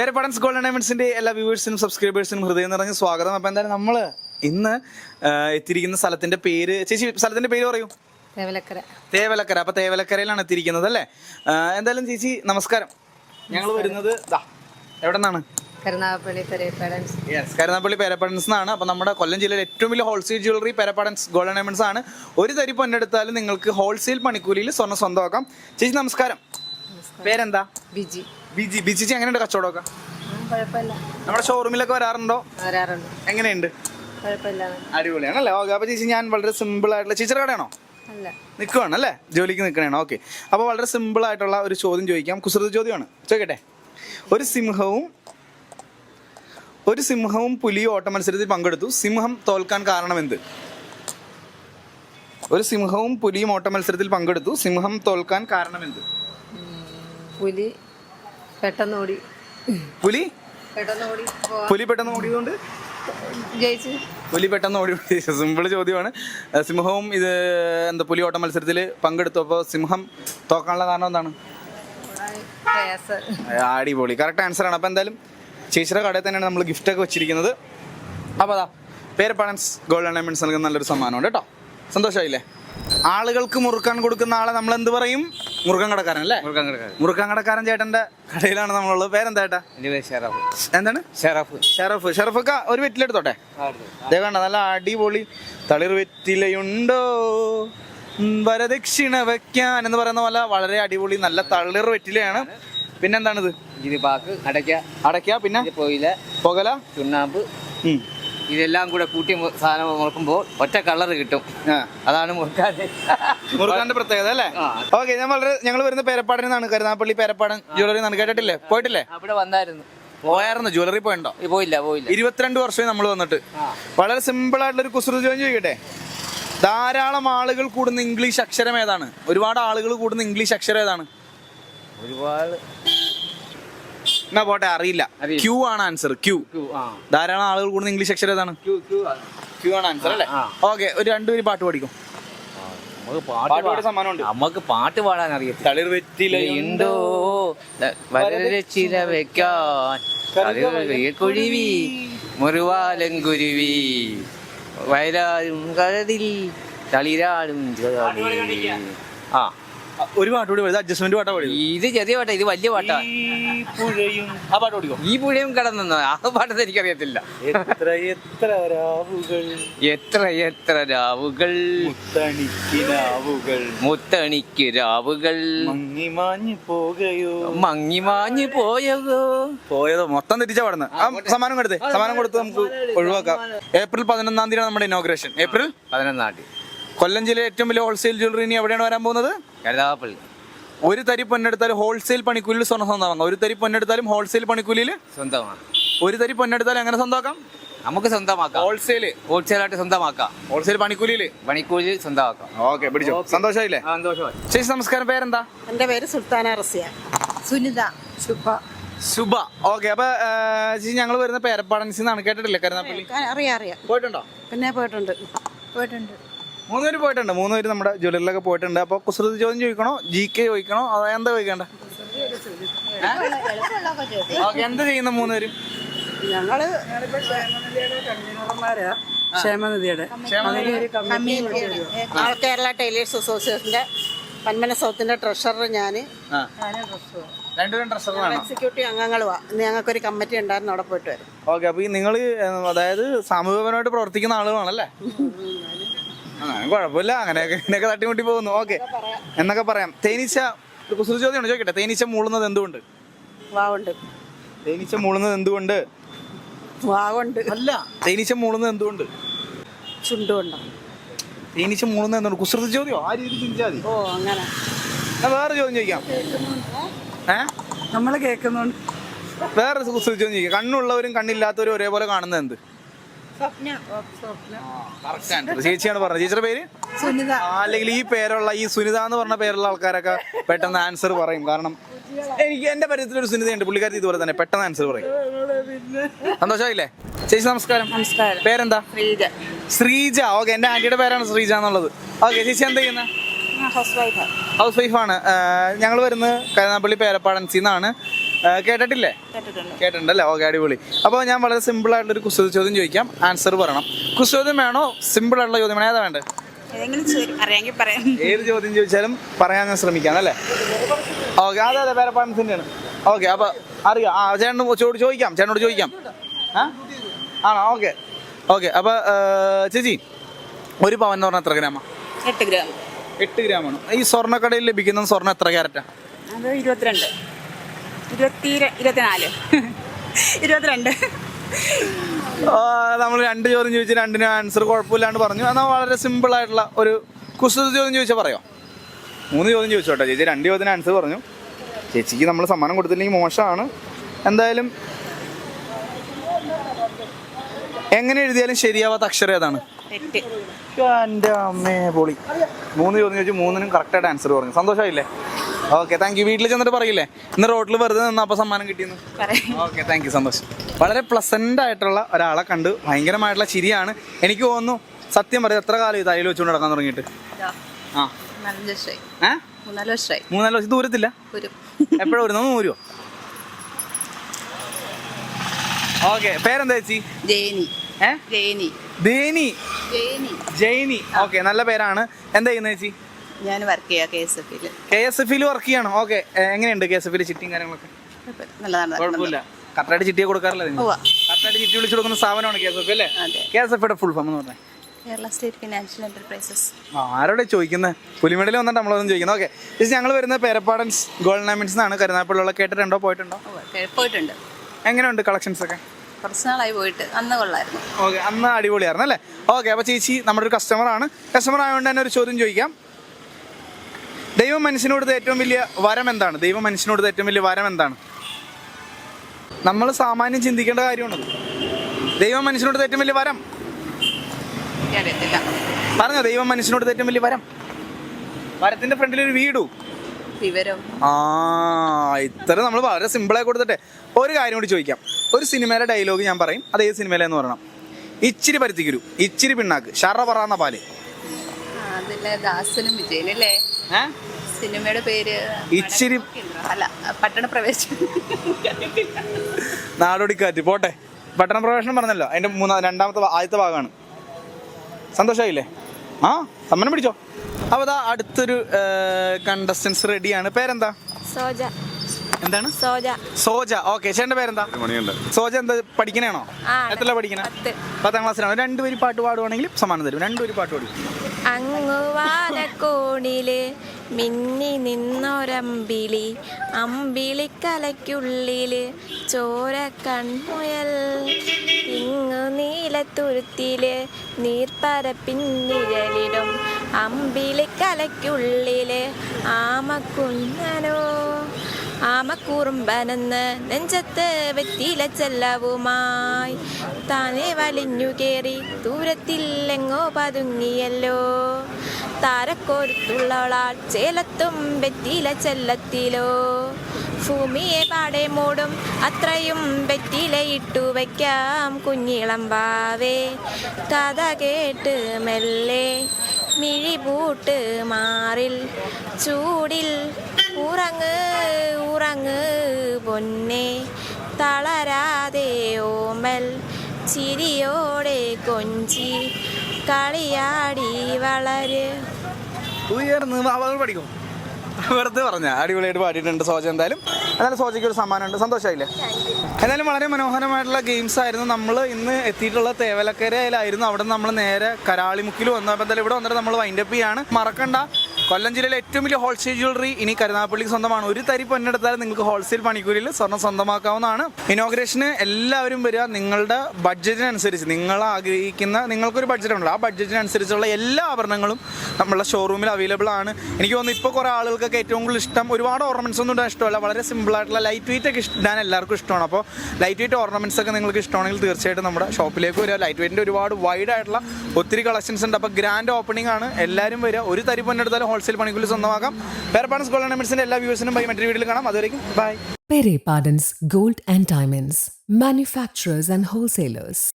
പേരപ്പാടൻസ് golden ഡയമണ്ട്സിന്റെ എല്ലാ വ്യൂവേഴ്സിനും സബ്സ്ക്രൈബേഴ്സിനും ഹൃദയം നിറഞ്ഞ സ്വാഗതം. അപ്പൊ എന്തായാലും നമ്മൾ ഇന്ന് എത്തിയിരിക്കുന്ന സ്ഥലത്തിന്റെ പേര് ചേച്ചി സ്ഥലത്തിന്റെ പേര് പറയൂ. തേവലക്കര. തേവലക്കര. അപ്പൊ തേവലക്കരയിലാണ് എത്തിയിരിക്കുന്നത് അല്ലേ? എന്തായാലും ചേച്ചി നമസ്കാരം. ഞങ്ങൾ വരുന്നത് ദാ എവിടെ നിന്നാണ് കരുനാഗപ്പള്ളി പെരേപ്പാടൻസ്. യെസ് കരുനാപ്പള്ളി പേരപ്പാടൻസ് എന്നാണ്. അപ്പൊ നമ്മുടെ കൊല്ലം ജില്ലയിലെ ഏറ്റവും വലിയ wholesale jewellery Pereppadans golden diamonds ആണ്. ഒരു തരി പൊന്നെടുത്താലും നിങ്ങൾക്ക് ഹോൾസെയിൽ പണിക്കൂലിയിൽ സ്വർണം സ്വന്തമാക്കാം. ചേച്ചി നമസ്കാരം. പേരെന്താ? ബിജി. ബിജി. ബിജിച്ചി എങ്ങനെയുണ്ട് കച്ചവടമൊക്കെ? കുഴപ്പമില്ല. നമ്മുടെ ഷോറൂമിലൊക്കെ വരാറുണ്ടോ? വരാറുണ്ട്. എങ്ങനെയുണ്ട്? കുഴപ്പമില്ല. അടിപൊളിയാണല്ലേ? ഓക്കെ അപ്പൊ ചേച്ചി ഞാൻ വളരെ സിമ്പിൾ ആയിട്ടുള്ള ചേച്ചിയുടെ കടയാണോ അല്ല. നിൽക്കുവാണ് അല്ലേ ജോലിക്ക് നിൽക്കണേണോ ഓക്കെ. അപ്പോൾ വളരെ സിമ്പിൾ ആയിട്ടുള്ള ഒരു ചോദ്യം ചോദിക്കാം. കുസൃത ചോദ്യമാണ്. ചോദിക്കട്ടെ? ഒരു സിംഹവും ഒരു സിംഹവും പുലിയും ഓട്ട മത്സരത്തിൽ പങ്കെടുത്തു. സിംഹം തോൽക്കാൻ കാരണം എന്ത് ഒരു സിംഹവും പുലിയും ഓട്ട മത്സരത്തിൽ പങ്കെടുത്തു. സിംഹം തോൽക്കാൻ കാരണം എന്ത് പുലി പെട്ടെന്ന് ഓടി. പുലി? പെട്ടെന്ന് ഓടി പോവാ. പുലി പെട്ടെന്ന് ഓടിയതുകൊണ്ട്? ജയിച്ചു. പുലി പെട്ടെന്ന് ഓടി. സിമ്പിൾ ചോദ്യമാണ്. സിംഹവും ഇത് എന്താ പുലി ഓട്ട മത്സരത്തിൽ പങ്കെടുത്തു അപ്പോൾ സിംഹം തോക്കാനുള്ള കാരണം എന്താണ്? പ്രയാസം. അടിപൊളി. കറക്റ്റ് ആൻസർ ആണ്. അപ്പോൾ എന്തായാലും ചേച്ചിയുടെ കടയിൽ തന്നെയാണ് നമ്മൾ ഗിഫ്റ്റ് ഒക്കെ വെച്ചിരിക്കുന്നത്. അപ്പോൾ അതാ പേരപ്പാടൻസ് ഗോൾഡൻ ഡയമണ്ട്സ് നൽകുന്ന നല്ലൊരു സമ്മാനമുണ്ട് കേട്ടോ. സന്തോഷമായില്ലേ? ആളുകൾക്ക് മുറുക്കാൻ കൊടുക്കുന്ന ആളെ നമ്മൾ എന്ത് പറയും? മുറുക്കാൻ കടക്കാരൻ അല്ലേ? മുറുക്കാൻ കടക്കാരൻ. മുറുക്കാൻ കടക്കാരൻ ചേട്ടന്റെ കടയിലാണ് നമ്മളുള്ളത്. പേരെന്താ ചേട്ടാ? എന്റെ പേര് ഷെറാഫ്. എന്താണ്? ഷെറഫ്. ഷെറഫ്. ഷെറഫൊക്കെ ഒരു വെറ്റിലെടുത്തോട്ടെ? ദേ കണ്ട നല്ല അടിപൊളി തളിർ വെറ്റിലയുണ്ടോ? വരദക്ഷിണ വെക്കാൻ എന്ന് പറയുന്ന പോലെ വളരെ അടിപൊളി നല്ല തളിർ വെറ്റിലയാണ്. പിന്നെന്താണിത്? ഇത് പാക്ക് അടയ്ക്ക. അടയ്ക്ക പിന്നെ? പുകല? ചുണ്ണാമ്പ്. ഇതെല്ലാം കൂടെ കൂട്ടി സാധനം മുറുക്കുമ്പോൾ ഒറ്റ കളർ കിട്ടും. അതാണ് മുറുക്കാതെ മുറുക്കാന്റെ പ്രത്യേകത അല്ലേ. ഓക്കെ ഞാൻ വളരെ ഞങ്ങൾ വരുന്ന പേരപ്പാടിൽ നിന്നാണ് കരുനാപ്പള്ളി പേരപ്പാടൻ ജ്വല്ലറി നിന്നാണ് കേട്ടിട്ടില്ലേ? പോയിട്ടില്ലേ? അവിടെ വന്നായിരുന്നു. പോയായിരുന്നു ജ്വല്ലറി പോയിണ്ടോ? പോയില്ല പോയില്ല. ഇരുപത്തിരണ്ട് വർഷമായി നമ്മൾ വന്നിട്ട്. വളരെ സിമ്പിൾ ആയിട്ടുള്ള ഒരു കുസൃതി ചോദ്യം ചോദിക്കട്ടെ? ധാരാളം ആളുകൾ കൂടുന്ന ഇംഗ്ലീഷ് അക്ഷരം ഏതാണ്? ഒരുപാട് ആളുകൾ കൂടുന്ന ഇംഗ്ലീഷ് അക്ഷരം ഏതാണ്? ഒരുപാട് എന്നാ പോട്ടെ അറിയില്ല. ക്യൂ ആണ് ആൻസർ ക്യൂ ധാരാളം ആളുകൾ കൂടുന്ന ഇംഗ്ലീഷ് അക്ഷരം ഏതാണ്? ക്യൂ ആണ്. ആൻസർ അല്ലേ. ഓക്കെ ഒരു രണ്ടുപേര് പാട്ട് പഠിക്കും. നമുക്ക് പാട്ട് പാട്ട് പാടി പാടാൻ അറിയത്തില്ല. തളിർ വെറ്റിലയുണ്ടോ? ഉണ്ടോ വരച്ചില വെക്കാൻ. കുരുവി. മുറിവാലൻ കുരുവി. വയലാരും കരതിൽ തളിരാടും. ആ. ഒരു പാട്ട് കൂടി അഡ്ജസ്റ്റ്മെന്റ് പാട്ടാ പാടി ഇത് ചെറിയ പാട്ടാ ഇത് വലിയ പാട്ടാ. പുഴയും ആ പാട്ട് പഠിക്കും ഈ പുഴയും കടന്നു? ആ പാട്ടൊന്നും എനിക്കറിയത്തില്ല. എത്ര എത്ര രാവുകൾ. എത്ര എത്ര രാവുകൾ. തണിക്കിനാവുകൾ മുത്തണിക്ക് രാവുകൾ മങ്ങി മാഞ്ഞു പോകയോ? മങ്ങി മാഞ്ഞു പോയതോ? പോയത്? മൊത്തം തിരിച്ചാ പാടുന്നത് ആ സമ്മാനം കൊടുത്തേ സമ്മാനം കൊടുത്ത് നമുക്ക് ഒഴിവാക്കാം. ഏപ്രിൽ പതിനൊന്നാം തീയതി നമ്മുടെ ഇനോഗ്രേഷൻ ഏപ്രിൽ? പതിനൊന്നാം തീയതി. കൊല്ലം ജില്ലയിലെ ഏറ്റവും വലിയ ഹോൾസെയിൽ ജ്വല്ലറി ഇനി എവിടെയാണ് വരാൻ പോകുന്നത്? കരുതാപ്പള്ളി ഒരു തരി പൊന്നെടുത്താലും ഹോൾസെയിൽ പണിക്കൂലിയിൽ സ്വർണം സ്വന്തമാക്കാം. ഒരു തരി പൊന്നെടുത്താലും ഹോൾസെയിൽ പണിക്കൂലിയിൽ സ്വന്തമാണ് ഒരു തരി പൊന്നെടുത്താലും എങ്ങനെ സ്വന്തമാക്കാം? നമുക്ക് സ്വന്തമാക്കാം. ഹോൾസെയിൽ ആയിട്ട് സ്വന്തമാക്കാം. ഹോൾസെയിൽ പണിക്കൂലിയിൽ. പണിക്കൂലി സ്വന്തമാക്കാം. ഓക്കെ പിടിച്ചോ. സന്തോഷമായില്ലേ? സന്തോഷമായി. ചേച്ചി നമസ്കാരം. പേരെന്താ? എന്റെ പേര് സുൽത്താന റസിയ. സുനിത ശുഭ. ശുഭ. ഓക്കെ അപ്പൊ ചേച്ചി ഞങ്ങൾ വരുന്ന പേരപ്പാടൻസിന്നാണ് കേട്ടിട്ടില്ലേ? കരുനാപ്പള്ളി അറിയാം അറിയാം. പോയിട്ടുണ്ടോ? പിന്നെ പോയിട്ടുണ്ട്. പോയിട്ടുണ്ട്. മൂന്ന് പേര് പോയിട്ടുണ്ട്. മൂന്ന് പേര് നമ്മുടെ ജ്വല്ലറിലൊക്കെ പോയിട്ടുണ്ട്. അപ്പൊ കുസൃതി ചോദ്യം ചോദിക്കണോ? G K ചോദിക്കണോ? അതോ എന്താ ചോദിക്കണ്ട? ഓക്കെ എന്താ ചെയ്യുന്ന മൂന്ന് പേരും ഞങ്ങൾ ക്ഷേമനിധിയുടെ കേരള ടൈലേഴ്സ് അസോസിയേഷന്റെ പന്മന സൗത്തിന്റെ ട്രഷറർ ഞാൻ. എക്സിക്യൂട്ടീവ് അംഗങ്ങളുമാണ് ഇന്ന് ഞങ്ങൾക്കൊരു കമ്മിറ്റി ഉണ്ടായിരുന്നു. അവിടെ പോയിട്ട് വരും. ഓക്കെ അപ്പൊ നിങ്ങൾ അതായത് സാമൂഹികപരമായിട്ട് പ്രവർത്തിക്കുന്ന ആളുകളാണല്ലേ? കുഴപ്പമില്ല. അങ്ങനെയൊക്കെ ഇങ്ങനെയൊക്കെ തട്ടിമുട്ടി പോകുന്നു. ഓക്കെ. എന്നൊക്കെ പറയാം. തേനീച്ച കുസൃതി ചോദ്യമാണ് ചോദിക്കട്ടെ. തേനീച്ച മൂളുന്നത് എന്തുകൊണ്ട്? വാവുണ്ട്. തേനീച്ച മൂളുന്നത് എന്തുകൊണ്ട്? വാവുണ്ട്. അല്ല. തേനീച്ച മൂളുന്നത് എന്തുകൊണ്ട്? ചുണ്ടുകൊണ്ട്? തേനീച്ച മൂളുന്നത് എന്തുകൊണ്ട്? കുസൃതി ചോദ്യോ ആ രീതി ചിന്തിച്ചാൽ മതി. ഓ അങ്ങനെ. വേറെ ചോദ്യം ചോദിക്കാം. ഏ? നമ്മൾ കേൾക്കുന്നുണ്ട്. വേറെ കുസൃതി ചോദ്യം ചോദിക്കാം. കണ്ണുള്ളവരും കണ്ണില്ലാത്തവരും ഒരേപോലെ കാണുന്നത് എന്ത്. ചേച്ചിയാണ് പറഞ്ഞത്. ചേച്ചിയുടെ പേര്? സുനിത. അല്ലെങ്കിൽ ഈ പേരുള്ള ഈ സുനിത എന്ന് പറഞ്ഞ പേരുള്ള ആൾക്കാരൊക്കെ പെട്ടെന്ന് ആൻസർ പറയും. കാരണം എനിക്ക് എന്റെ പരിചയത്തിൽ ഒരു സുനിതയുണ്ട്. പുള്ളിക്കാരി ഇതുപോലെ തന്നെ പെട്ടെന്ന് ആൻസർ പറയും. സന്തോഷമായില്ലേ? ചേച്ചി നമസ്കാരം. നമസ്കാരം. പേരെന്താ? ശ്രീജ. ശ്രീജ. ഓക്കെ എന്റെ ആന്റിയുടെ പേരാണ് ശ്രീജ എന്നുള്ളത്. ഓക്കെ ചേച്ചി എന്താ ചെയ്യുന്ന? ഹൗസ് വൈഫാണ് ഞങ്ങൾ വരുന്നത് കരുനാപ്പള്ളി ആ, കേട്ടിട്ടില്ലേ? കേട്ടിട്ടുണ്ട്. കേട്ടിട്ടുണ്ടല്ലേ? ഓക്കെ അടിപൊളി. അപ്പോൾ ഞാൻ വളരെ സിമ്പിൾ ആയിട്ടുള്ള ഒരു കുസൃതി ചോദ്യം ചോദിക്കാം. ആൻസർ പറയണം. കുസൃതി വേണോ? സിമ്പിൾ ആയിട്ടുള്ള ചോദ്യം വേണോ? ഏതാ വേണ്ടത് ഏത് ചോദ്യം ചോദിച്ചാലും പറയാൻ ഞാൻ ശ്രമിക്കാം അല്ലേ? ഓക്കെ അതെ അതെ വേറെ ആണ് ഓക്കെ അപ്പൊ അറിയാം. ആ ചേട്ടൻ ചോട് ചോദിക്കാം ചേട്ടനോട് ചോദിക്കാം. ആണോ? ഓക്കെ. ഓക്കെ അപ്പൊ ചേച്ചി ഒരു പവൻ എന്ന് പറഞ്ഞാൽ എത്ര ഗ്രാമാ? എട്ട് ഗ്രാം. എട്ട് ഗ്രാമാണ്. ഈ സ്വർണക്കടയിൽ ലഭിക്കുന്ന സ്വർണം എത്ര ക്യാരറ്റാ? അത് ഇരുപത്തിരണ്ട്. ഇരുപത്തി ഇരുപത്തിനാല്. ഇരുപത്തിരണ്ട്. നമ്മൾ രണ്ട് ചോദ്യം ചോദിച്ചു രണ്ടിനും ആൻസർ കുഴപ്പമില്ലാണ്ട് പറഞ്ഞു. എന്നാൽ വളരെ സിമ്പിൾ ആയിട്ടുള്ള ഒരു കുസൃതി ചോദ്യം ചോദിച്ചാൽ പറയോ? മൂന്ന് ചോദ്യം ചോദിച്ചു കേട്ടോ ചേച്ചി രണ്ട് ചോദ്യത്തിന് ആൻസർ പറഞ്ഞു. ചേച്ചിക്ക് നമ്മൾ സമ്മാനം കൊടുത്തില്ലെങ്കിൽ മോശമാണ്. എന്തായാലും എങ്ങനെ എഴുതിയാലും ശരിയാവാത്ത അക്ഷരം ഏതാണ്? എന്റെ അമ്മേ പൊളി. മൂന്ന് ചോദ്യം ചോദിച്ചു മൂന്നിനും കറക്റ്റായിട്ട് ആൻസർ പറഞ്ഞു. സന്തോഷമായില്ലേ ഓക്കെ താങ്ക് യു വീട്ടിൽ ചെന്നിട്ട് പറയില്ലേ? ഇന്ന് റോഡിൽ വെറുതെ നിന്ന് നിന്നപ്പോൾ സമ്മാനം കിട്ടിയെന്ന്? ഓക്കെ താങ്ക് യു സന്തോഷം വളരെ പ്ലസന്റ് ആയിട്ടുള്ള ഒരാളെ കണ്ട് ഭയങ്കരമായിട്ടുള്ള ചിരിയാണ്. എനിക്ക് തോന്നുന്നു സത്യം പറയാം എത്ര കാലം ഈ തയ്യൽ വെച്ചുകൊണ്ട് നടക്കാൻ തുടങ്ങിയിട്ട്? ആ. മൂന്നാൽ വർഷമായി മൂന്നാൽ വർഷം. ദൂരത്തില്ല എപ്പോഴും വരുന്നു നൂരുവോ ഓക്കെ പേരെന്താ ചേച്ചി? ജയനി. ഏ? ജയനി. ദേനി. ജയനി. ഓക്കെ നല്ല പേരാണ്. എന്താ ചെയ്യുന്നത് ചേച്ചി? ഞാൻ വർക്ക് ചെയ്യാം കെ എസ് എഫിൽ കെ എസ് എഫ് വർക്ക് ചെയ്യണം? ഓക്കെ എങ്ങനെയുണ്ട് കെ എസ് എഫ് ചിറ്റിങ് കാര്യങ്ങളൊക്കെ? നല്ലതാണ് കുഴപ്പമില്ല. കറക്റ്റായിട്ട് ചിട്ടിയെ കൊടുക്കാറില്ല. കറക്റ്റായിട്ട് ചിട്ടി വിളിച്ചു കൊടുക്കുന്ന സ്ഥാപനമാണ് കെ എസ് എഫ് അല്ലേ. K S F full form എന്ന് പറഞ്ഞാൽ കേരള സ്റ്റേറ്റ് ഫിനാൻഷ്യൽ എന്റർപ്രൈസസ് ആരോടെ ചോദിക്കുന്നത് പുലിമേടിൽ വന്നിട്ട് നമ്മളൊന്നും ചോദിക്കുന്നത് ഓക്കെ ചേച്ചി ഞങ്ങൾ വരുന്നത് പേരപ്പാടൻസ് ഗോൾഡ് ഡയമണ്ട്സ് എന്നാണ് കരുനാപ്പള്ളിയുള്ള കേട്ടിട്ടുണ്ടോ? പോയിട്ടുണ്ടോ? പോയിട്ടുണ്ട്. എങ്ങനെയുണ്ട് കളക്ഷൻസ് ഒക്കെ? കുറച്ച് നാളായി പോയിട്ട്. അന്ന് കൊള്ളായിരുന്നു. ഓക്കെ അന്ന് അടിപൊളിയായിരുന്നു അല്ലേ? ഓക്കെ അപ്പോൾ ചേച്ചി നമ്മുടെ ഒരു കസ്റ്റമർ ആണ്. കസ്റ്റമർ ആയതുകൊണ്ട് തന്നെ ഒരു ചോദ്യം ചോദിക്കാം. ദൈവം മനുഷ്യനോട് ഏറ്റവും വലിയ വരം എന്താണ്? ദൈവം മനുഷ്യനോട് ഏറ്റവും വലിയ വരം എന്താണ്? നമ്മൾ സാമാന്യം ചിന്തിക്കേണ്ട കാര്യമാണ് ദൈവം മനുഷ്യനോട് ഏറ്റവും വലിയ വരം? പറഞ്ഞോ ദൈവം മനുഷ്യനോട് ഏറ്റവും വലിയ വരം? വരത്തിന്റെ ഫ്രണ്ടിൽ ഒരു വീടു. ആ ഇത്ര നമ്മൾ വളരെ സിമ്പിളായി കൊടുത്തിട്ടെ. ഒരു കാര്യം കൂടി ചോദിക്കാം. ഒരു സിനിമയിലെ ഡയലോഗ് ഞാൻ പറയും. അത് ഏത് സിനിമയിലെന്ന് പറയണം? ഇച്ചിരി പരുത്തിക്കുരു ഇച്ചിരി പിണ്ണാക്ക് ഷറ പറന്ന പാൽ. ദാസനും വിജയനല്ലേ? സിനിമയുടെ പേര് ഇച്ചിരി അല്ല പട്ടണ പ്രവേശം നാടോടിക്കാറ്റ് പോട്ടെ. പട്ടണ പ്രവേശനം പറഞ്ഞല്ലോ. അതിന്റെ മൂന്നാ രണ്ടാമത്തെ ആദ്യത്തെ ഭാഗമാണ്. സന്തോഷമായില്ലേ ആ സമ്മനം പിടിച്ചോ. അപ്പൊ അതാ അടുത്തൊരു കണ്ടസ്റ്റൻസ് റെഡിയാണ് പേരെന്താ? സോജ. എന്താണ്? സോജ. സോജ. ഓക്കെ ചേട്ടന്റെ പേരെന്താ? സോജ എന്താ പഠിക്കണേണോ എത്ര പഠിക്കണേ? പത്ത്. പത്താം ക്ലാസ്സിലാണോ. രണ്ടുപേര് പാട്ട് പാടുവാണെങ്കിൽ സമ്മാനം തരും. രണ്ടുപേര് പാട്ട് പാടും അങ്ങു വാലക്കോണിൽ മിന്നി നിന്നൊരമ്പിളി അമ്പിളിക്കലയ്ക്കുള്ളിൽ ചോര കൺമുയൽ ഇങ്ങു നീലത്തുരുത്തിൽ നീർപ്പരപ്പിന്നിഴലിടും അമ്പിളിക്കലയ്ക്കുള്ളിൽ ആമക്കുഞ്ഞനോ. ആമക്കുറുമ്പനെന്ന് നെഞ്ചത്ത് വെറ്റില ചെല്ലവുമായി. താനെ വലിഞ്ഞു കേറി ദൂരത്തില്ലെങ്ങോ പതുങ്ങിയല്ലോ. താരക്കോരത്തുള്ളവളാൾ ചേലത്തും വെറ്റില ചെല്ലത്തിലോ. ഭൂമിയെ പാടെ മൂടും അത്രയും വെറ്റിലയിട്ടു വയ്ക്കാം കുഞ്ഞിളം കുഞ്ഞിളമ്പാവേ കഥ കേട്ട് മെല്ലെ മിഴിപൂട്ട് മാറിൽ ചൂടിൽ ഉറങ്ങ് ഉറങ്ങ് പൊന്നെ തളരാതെ ഓമൽ ചിരിയോടെ കൊഞ്ചി കളിയാടി വളര് ഉയർന്ന് പഠിക്കും. വെറുതെ പറഞ്ഞ അടിപൊളിയായിട്ട് പാടിയിട്ടുണ്ട് സോജ എന്തായാലും. എന്നാലും സോജയ്ക്ക് ഒരു സമ്മാനമുണ്ട്. സന്തോഷമായില്ലേ എന്നാലും വളരെ മനോഹരമായിട്ടുള്ള ഗെയിംസ് ആയിരുന്നു. നമ്മൾ ഇന്ന് എത്തിയിട്ടുള്ള തേവലക്കരയിലായിരുന്നു. അവിടെ നമ്മൾ നേരെ കരാളിമുക്കിൽ വന്നു. അപ്പോൾ എന്തായാലും ഇവിടെ വന്നിട്ട് നമ്മൾ വൈൻഡപ്പ് ചെയ്യാണ്. മറക്കണ്ട. കൊല്ലം ജില്ലയിലെ ഏറ്റവും വലിയ ഹോൾസെയിൽ ജ്വല്ലറി ഇനി കരുനാഗപ്പള്ളിക്ക് സ്വന്തമാണ്. ഒരു തരി പൊന്നെടുത്താൽ നിങ്ങൾക്ക് ഹോൾസെയിൽ പണിക്കൂലിയിൽ സ്വർണം സ്വന്തമാക്കാവുന്നതാണ്. ഇനോഗ്രേഷന് എല്ലാവരും വരിക നിങ്ങളുടെ ബഡ്ജറ്റിനനുസരിച്ച് നിങ്ങൾ ആഗ്രഹിക്കുന്ന നിങ്ങൾക്കൊരു ബഡ്ജറ്റ് ഉണ്ടല്ലോ ആ ബഡ്ജറ്റിനനുസരിച്ചുള്ള എല്ലാ ആഭരണങ്ങളും നമ്മളുടെ ഷോറൂമിൽ അവൈലബിൾ ആണ്. എനിക്ക് തോന്നുന്നു ഇപ്പോൾ കുറേ ആളുകൾക്കൊക്കെ ഏറ്റവും കൂടുതൽ ഇഷ്ടം ഒരുപാട് ഓർണമെന്റ്സ് ഒന്നും ഇഷ്ടമല്ല. വളരെ സിമ്പിൾ ആയിട്ടുള്ള ലൈറ്റ് വെയിറ്റ് ഒക്കെ ഇടാൻ എല്ലാവർക്കും ഇഷ്ടമാണ്. അപ്പോൾ ലൈറ്റ് വെയിറ്റ് ഓർണമെന്റ്സ് ഒക്കെ നിങ്ങൾക്ക് ഇഷ്ടമാണെങ്കിൽ തീർച്ചയായിട്ടും നമ്മുടെ ഷോപ്പിലേക്ക് വരിക. ലൈറ്റ് വെയിറ്റിന്റെ ഒരുപാട് വൈഡ് ആയിട്ടുള്ള ഒത്തിരി കളക്ഷൻസ് ഉണ്ട്. അപ്പോൾ ഗ്രാൻഡ് ഓപ്പണിംഗ് ആണ്. എല്ലാവരും വരിക. ഒരു തരി പൊന്നെടുത്താലും ഹോൾസെയിൽ പണിക്കൂലി സ്വന്തമാക്കാം. പേരപ്പാടൻസ് ഗോൾഡ് ഓർണമെന്റ്സിന്റെ എല്ലാ വ്യൂസിനും ബൈ മറ്റൊരു വീഡിയോയിൽ കാണാം. അതുവരെയും bye Pere Pardon's Gold and Diamonds, manufacturers and wholesalers.